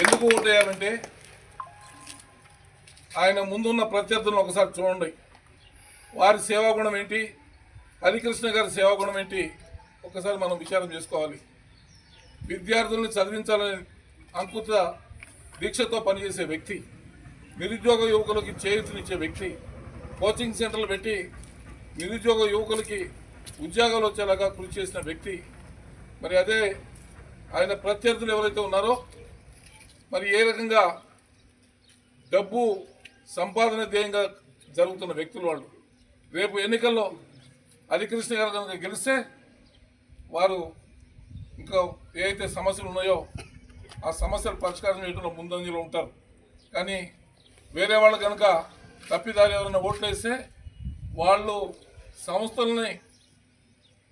ఎందుకు ఓటేయాలంటే ఆయన ముందున్న ప్రత్యర్థులను ఒకసారి చూడండి. వారి సేవాగుణం ఏంటి? హరికృష్ణ గారి సేవాగుణం ఏంటి? ఒకసారి మనం విచారం చేసుకోవాలి. విద్యార్థుల్ని చదివించాలని అంకుత దీక్షతో పనిచేసే వ్యక్తి నిరుద్యోగ యువకులకి చేయూతనిచ్చే వ్యక్తి కోచింగ్ సెంటర్లు పెట్టి నిరుద్యోగ యువకులకి ఉద్యోగాలు వచ్చేలాగా కృషి చేసిన వ్యక్తి మరి అదే ఆయన ప్రత్యర్థులు ఎవరైతే ఉన్నారో మరి ఏ రకంగా డబ్బు సంపాదన ధ్యేయంగా జరుగుతున్న వ్యక్తులు వాళ్ళు? రేపు ఎన్నికల్లో హరికృష్ణ గారు కనుక గెలిస్తే వారు ఇంకా ఏవైతే సమస్యలు ఉన్నాయో ఆ సమస్యలు పరిష్కారం చేయడంలో ముందంజలో ఉంటారు. కానీ వేరే వాళ్ళు కనుక తప్పిదారి ఎవరైనా ఓట్లు వేస్తే వాళ్ళు సంస్థలని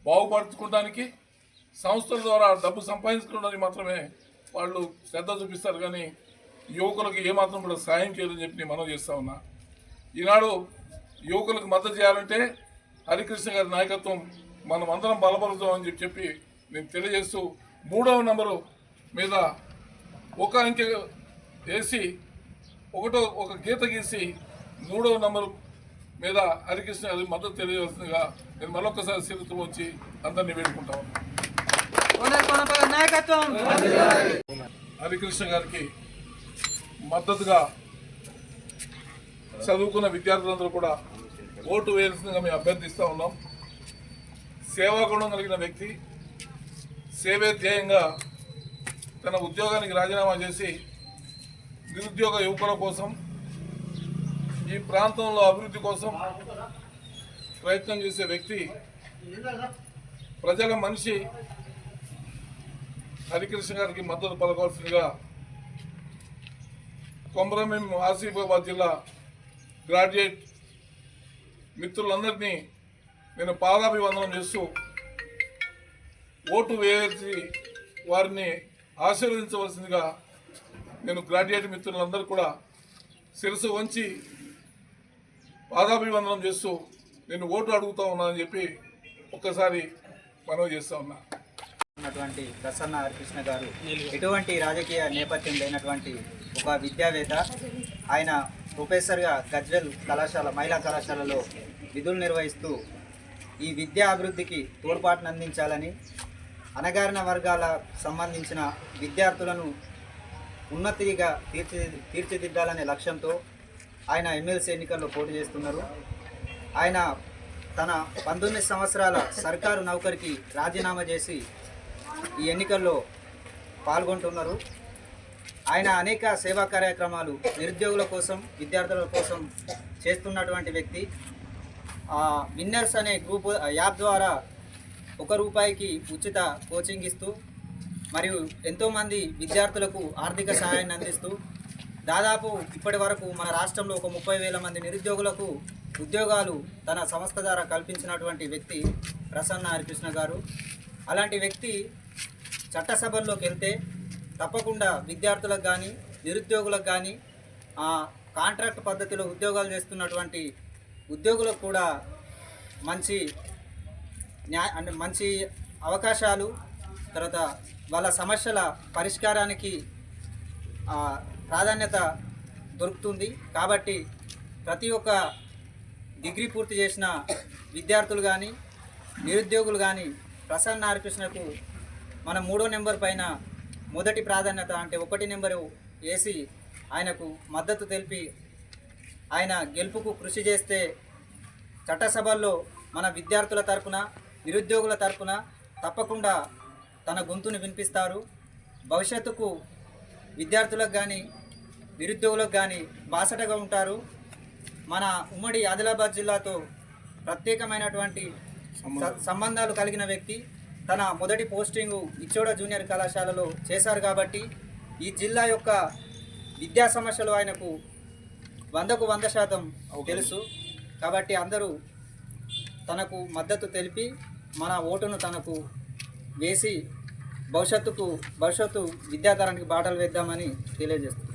బాగుపరచుకోవడానికి సంస్థల ద్వారా డబ్బు సంపాదించుకోవడానికి మాత్రమే వాళ్ళు శ్రద్ధ చూపిస్తారు కానీ యువకులకు ఏమాత్రం కూడా సాయం చేయదని చెప్పి నేను మనవి చేస్తా ఉన్నా. ఈనాడు యువకులకు మద్దతు చేయాలంటే హరికృష్ణ గారి నాయకత్వం మనం అందరం బలపరుద్దామని చెప్పి చెప్పి నేను తెలియజేస్తూ మూడవ నంబరు మీద ఒక అంకె వేసి ఒకటో ఒక గీత గీసి మూడవ నంబరు మీద హరికృష్ణ గారి మద్దతు తెలియవలసిందిగా నేను మరొకసారి సిరుతూ వచ్చి అందరినీ వేడుకుంటా ఉన్నాను. నాయకత్వం. హరికృష్ణ గారికి మద్దతుగా చదువుకున్న విద్యార్థులందరూ కూడా ఓటు వేయాల్సిందిగా మేము అభ్యర్థిస్తూ ఉన్నాం. సేవాగుణం కలిగిన వ్యక్తి సేవే ధ్యేయంగా తన ఉద్యోగానికి రాజీనామా చేసి నిరుద్యోగ యువకుల కోసం ఈ ప్రాంతంలో అభివృద్ధి కోసం ప్రయత్నం చేసే వ్యక్తి ప్రజల మనిషి హరికృష్ణ గారికి మద్దతు పలకవలసిందిగా కొమరమేం ఆసిఫాబాద్ జిల్లా గ్రాడ్యుయేట్ మిత్రులందరినీ నేను పాదాభివందనం చేస్తూ ఓటు వేసి వారిని ఆశీర్వదించవలసిందిగా నేను గ్రాడ్యుయేట్ మిత్రులందరూ కూడా శిరసు వంచి పాదాభివందనం చేస్తూ నేను ఓటు అడుగుతా ఉన్నానని చెప్పి ఒక్కసారి మనవి చేస్తా ఉన్నా. ఉన్నటువంటి ప్రసన్న హరికృష్ణ గారు ఎటువంటి రాజకీయ నేపథ్యం లేనటువంటి ఒక విద్యావేత్త. ఆయన ప్రొఫెసర్గా గజ్వెల్ కళాశాల మహిళా కళాశాలలో విధులు నిర్వహిస్తూ ఈ విద్యా అభివృద్ధికి తోడ్పాటును అందించాలని అణగారిన వర్గాల సంబంధించిన విద్యార్థులను ఉన్నతిగా తీర్చి తీర్చిదిద్దాలనే లక్ష్యంతో ఆయన ఎమ్మెల్సీ ఎన్నికల్లో పోటీ చేస్తున్నారు. ఆయన తన పంతొమ్మిది సంవత్సరాల సర్కారు నౌకరికి రాజీనామా చేసి ఈ ఎన్నికల్లో పాల్గొంటున్నారు. ఆయన అనేక సేవా కార్యక్రమాలు నిరుద్యోగుల కోసం విద్యార్థుల కోసం చేస్తున్నటువంటి వ్యక్తి. విన్నర్స్ అనే గ్రూప్ యాప్ ద్వారా ఒక రూపాయికి ఉచిత కోచింగ్ ఇస్తూ మరియు ఎంతోమంది విద్యార్థులకు ఆర్థిక సహాయాన్ని అందిస్తూ దాదాపు ఇప్పటి వరకు మన రాష్ట్రంలో ఒక ముప్పై వేల మంది నిరుద్యోగులకు ఉద్యోగాలు తన సంస్థ ద్వారా కల్పించినటువంటి వ్యక్తి ప్రసన్న హరికృష్ణ గారు. అలాంటి వ్యక్తి చట్టసభల్లోకి వెళ్తే తప్పకుండా విద్యార్థులకు కానీ నిరుద్యోగులకు కానీ కాంట్రాక్ట్ పద్ధతిలో ఉద్యోగాలు చేస్తున్నటువంటి ఉద్యోగులకు కూడా మంచి న్యాయ అంటే మంచి అవకాశాలు తర్వాత వాళ్ళ సమస్యల పరిష్కారానికి ప్రాధాన్యత దొరుకుతుంది. కాబట్టి ప్రతి ఒక్క డిగ్రీ పూర్తి చేసిన విద్యార్థులు కానీ నిరుద్యోగులు కానీ ప్రసన్న హరికృష్ణకు మన మూడో నెంబర్ పైన మొదటి ప్రాధాన్యత అంటే ఒకటి నెంబరు వేసి ఆయనకు మద్దతు తెలిపి ఆయన గెలుపుకు కృషి చేస్తే చట్టసభల్లో మన విద్యార్థుల తరపున నిరుద్యోగుల తరపున తప్పకుండా తన గొంతుని వినిపిస్తారు. భవిష్యత్తుకు విద్యార్థులకు కానీ నిరుద్యోగులకు కానీ బాసటగా ఉంటారు. మన ఉమ్మడి ఆదిలాబాద్ జిల్లాతో ప్రత్యేకమైనటువంటి సంబంధాలు కలిగిన వ్యక్తి. తన మొదటి పోస్టింగు ఇచ్చోడ జూనియర్ కళాశాలలో చేశారు కాబట్టి ఈ జిల్లా యొక్క విద్యా సమస్యలు ఆయనకు వందకు వంద శాతం తెలుసు. కాబట్టి అందరూ తనకు మద్దతు తెలిపి మన ఓటును తనకు వేసి భవిష్యత్తుకు భవిష్యత్తు విద్యాతరానికి బాటలు వేద్దామని తెలియజేస్తుంది